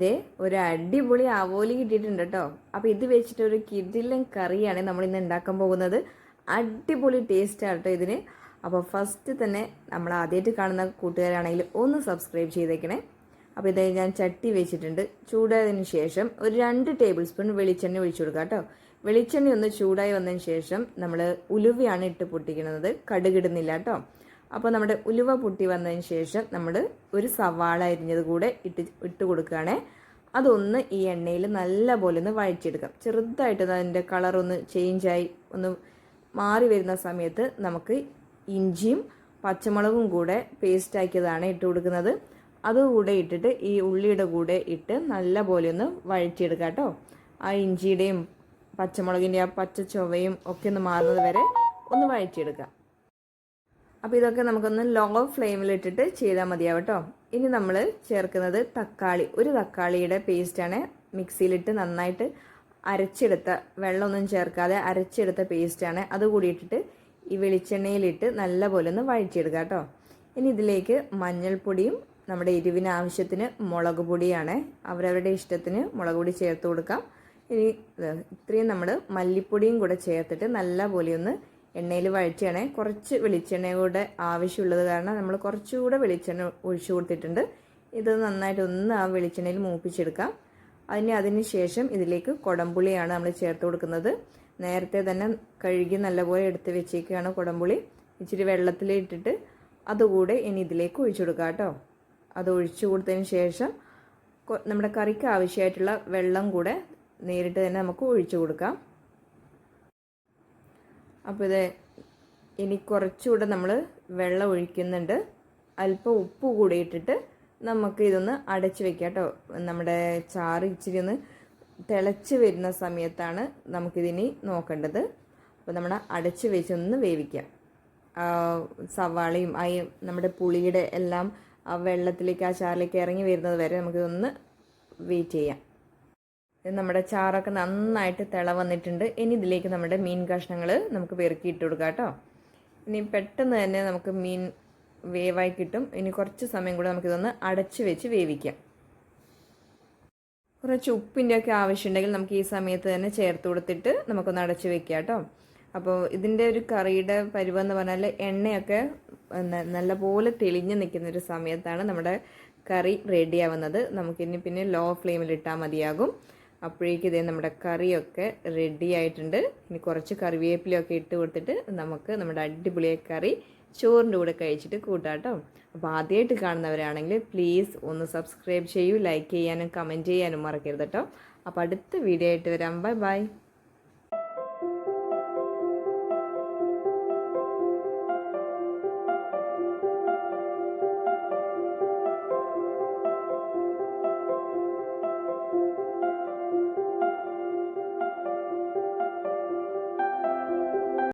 ദേ ഒരു അടിപൊളി അവോലി കിട്ടിയിട്ടുണ്ട് കേട്ടോ അപ്പോൾ ഇത് വെച്ചിട്ട് ഒരു കിടിലൻ കറിയാണ് നമ്മൾ ഇന്ന് ഉണ്ടാക്കാൻ പോകുന്നത്. അടിപൊളി ടേസ്റ്റാണ് കേട്ടോ ഇതിന്. അപ്പോൾ ഫസ്റ്റ് തന്നെ നമ്മൾ ആദ്യമായിട്ട് കാണുന്ന കൂട്ടുകാരാണെങ്കിൽ ഒന്ന് സബ്സ്ക്രൈബ് ചെയ്തേക്കണേ. അപ്പോൾ ഇത് ഞാൻ ചട്ടി വെച്ചിട്ടുണ്ട്. ചൂടായതിന് ശേഷം ഒരു രണ്ട് ടേബിൾ സ്പൂൺ വെളിച്ചെണ്ണ ഒഴിച്ചു കൊടുക്കുക കേട്ടോ വെളിച്ചെണ്ണ ഒന്ന് ചൂടായി വന്നതിന് ശേഷം നമ്മൾ ഉലുവയാണ് ഇട്ട് പൊട്ടിക്കുന്നത്. കടുകിടുന്നില്ല കേട്ടോ അപ്പോൾ നമ്മുടെ ഉലുവ പൊട്ടി വന്നതിന് ശേഷം നമ്മൾ ഒരു സവാള അരിഞ്ഞത് കൂടെ ഇട്ട് ഇട്ട് കൊടുക്കുകയാണേ. അതൊന്ന് ഈ എണ്ണയിൽ നല്ല പോലെ ഒന്ന് വഴറ്റിയെടുക്കാം. ചെറുതായിട്ട് അതിന്റെ കളറൊന്ന് ചേഞ്ചായി ഒന്ന് മാറി വരുന്ന സമയത്ത് നമുക്ക് ഇഞ്ചിയും പച്ചമുളകും കൂടെ പേസ്റ്റ് ആക്കിയതാണ് ഇട്ട് കൊടുക്കുന്നത്. അതുകൂടെ ഇട്ടിട്ട് ഈ ഉള്ളിയുടെ കൂടെ ഇട്ട് നല്ല പോലെ ഒന്ന് വഴറ്റിയെടുക്കാം കേട്ടോ. ആ ഇഞ്ചിയുടെയും പച്ചമുളകിന്റെ ആ പച്ച ചൊവയും ഒക്കെ ഒന്ന് മാറുന്നത് വരെ ഒന്ന് വഴറ്റിയെടുക്കാം. അപ്പോൾ ഇതൊക്കെ നമുക്കൊന്ന് ലോ ഫ്ലെയിമിലിട്ടിട്ട് ചെയ്താൽ മതിയാവും കേട്ടോ ഇനി നമ്മൾ ചേർക്കുന്നത് തക്കാളി. ഒരു തക്കാളിയുടെ പേസ്റ്റാണ് മിക്സിയിലിട്ട് നന്നായിട്ട് അരച്ചെടുത്ത വെള്ളമൊന്നും ചേർക്കാതെ അരച്ചെടുത്ത പേസ്റ്റാണ് അത് കൂടിയിട്ടിട്ട് ഈ വെളിച്ചെണ്ണയിലിട്ട് നല്ല പോലെ ഒന്ന് വഴിച്ചെടുക്കുക കേട്ടോ. ഇനി ഇതിലേക്ക് മഞ്ഞൾപ്പൊടിയും നമ്മുടെ എരിവിന് ആവശ്യത്തിന് മുളക് പൊടിയാണ്. അവരവരുടെ ഇഷ്ടത്തിന് മുളക് പൊടി ചേർത്ത് കൊടുക്കാം. ഇനി ഇത്രയും നമ്മൾ മല്ലിപ്പൊടിയും കൂടെ ചേർത്തിട്ട് നല്ല പോലെ ഒന്ന് എണ്ണയിൽ വഴറ്റിയാണേ. കുറച്ച് വെളിച്ചെണ്ണ കൂടെ ആവശ്യമുള്ളത് കാരണം നമ്മൾ കുറച്ചുകൂടെ വെളിച്ചെണ്ണ ഒഴിച്ചു കൊടുത്തിട്ടുണ്ട്. ഇത് നന്നായിട്ട് ഒന്ന് ആ വെളിച്ചെണ്ണയിൽ മൂപ്പിച്ചെടുക്കാം. അതിന് അതിന് ശേഷം ഇതിലേക്ക് കുടംപുളിയാണ് നമ്മൾ ചേർത്ത് കൊടുക്കുന്നത്. നേരത്തെ തന്നെ കഴുകി നല്ലപോലെ എടുത്ത് വെച്ചേക്കാണ് കുടംപുളി. ഇച്ചിരി വെള്ളത്തിൽ ഇട്ടിട്ട് അതുകൂടെ ഇനി ഇതിലേക്ക് ഒഴിച്ചു കൊടുക്കാം കേട്ടോ. അത് ഒഴിച്ചു കൊടുത്തതിന് ശേഷം നമ്മുടെ കറിക്ക് ആവശ്യമായിട്ടുള്ള വെള്ളം കൂടെ നേരിട്ട് തന്നെ നമുക്ക് ഒഴിച്ചു കൊടുക്കാം. അപ്പോൾ ഇത് ഇനി കുറച്ചുകൂടെ നമ്മൾ വെള്ളം ഒഴിക്കുന്നുണ്ട്. അല്പം ഉപ്പ് കൂടി ഇട്ടിട്ട് നമുക്ക് ഇതൊന്ന് അടച്ച് വെക്കാം കേട്ടോ. നമ്മുടെ ചാറ് ഇച്ചിരി ഒന്ന് തിളച്ച് വരുന്ന സമയത്താണ് നമുക്കിതിനി നോക്കേണ്ടത്. അപ്പോൾ നമ്മൾ അടച്ച് വെച്ചൊന്ന് വേവിക്കാം. സവാളയും ആ നമ്മുടെ പുളിയുടെ എല്ലാം ആ വെള്ളത്തിലേക്ക് ആ ചാറിലേക്ക് ഇറങ്ങി വരുന്നത് വരെ നമുക്കിതൊന്ന് വെയിറ്റ് ചെയ്യാം. നമ്മുടെ ചാറൊക്കെ നന്നായിട്ട് തിള വന്നിട്ടുണ്ട്. ഇനി ഇതിലേക്ക് നമ്മുടെ മീൻ കഷ്ണങ്ങൾ നമുക്ക് പെറുക്കി ഇട്ട് കൊടുക്കാം കേട്ടോ. ഇനി പെട്ടെന്ന് തന്നെ നമുക്ക് മീൻ വേവായി കിട്ടും. ഇനി കുറച്ച് സമയം കൂടെ നമുക്കിതൊന്ന് അടച്ച് വെച്ച് വേവിക്കാം. കുറച്ച് ഉപ്പിന്റെ ഒക്കെ ആവശ്യമുണ്ടെങ്കിൽ നമുക്ക് ഈ സമയത്ത് തന്നെ ചേർത്ത് കൊടുത്തിട്ട് നമുക്കൊന്ന് അടച്ച് വെക്കാം കേട്ടോ. അപ്പോൾ ഇതിന്റെ ഒരു കറിയുടെ പരുവെന്ന് പറഞ്ഞാൽ എണ്ണയൊക്കെ നല്ലപോലെ തെളിഞ്ഞ് നിൽക്കുന്ന ഒരു സമയത്താണ് നമ്മുടെ കറി റെഡിയാവുന്നത് നമുക്കിനി പിന്നെ ലോ ഫ്ലെയിമിൽ ഇട്ടാൽ മതിയാകും. അപ്പോഴേക്കും ഇതേ നമ്മുടെ കറിയൊക്കെ റെഡി ആയിട്ടുണ്ട്. ഇനി കുറച്ച് കറിവേപ്പിലൊക്കെ ഇട്ട് കൊടുത്തിട്ട് നമുക്ക് നമ്മുടെ അടിപൊളിയായ കറി ചോറിന്റെ കൂടെ കഴിച്ചിട്ട് കൂട്ടാട്ടോ അപ്പോൾ ആദ്യമായിട്ട് കാണുന്നവരാണെങ്കിൽ പ്ലീസ് ഒന്ന് സബ്സ്ക്രൈബ് ചെയ്യൂ ലൈക്ക് ചെയ്യാനും കമന്റ് ചെയ്യാനും മറക്കരുത് കേട്ടോ. അപ്പോൾ അടുത്ത വീഡിയോ ആയിട്ട് വരാം. Bye bye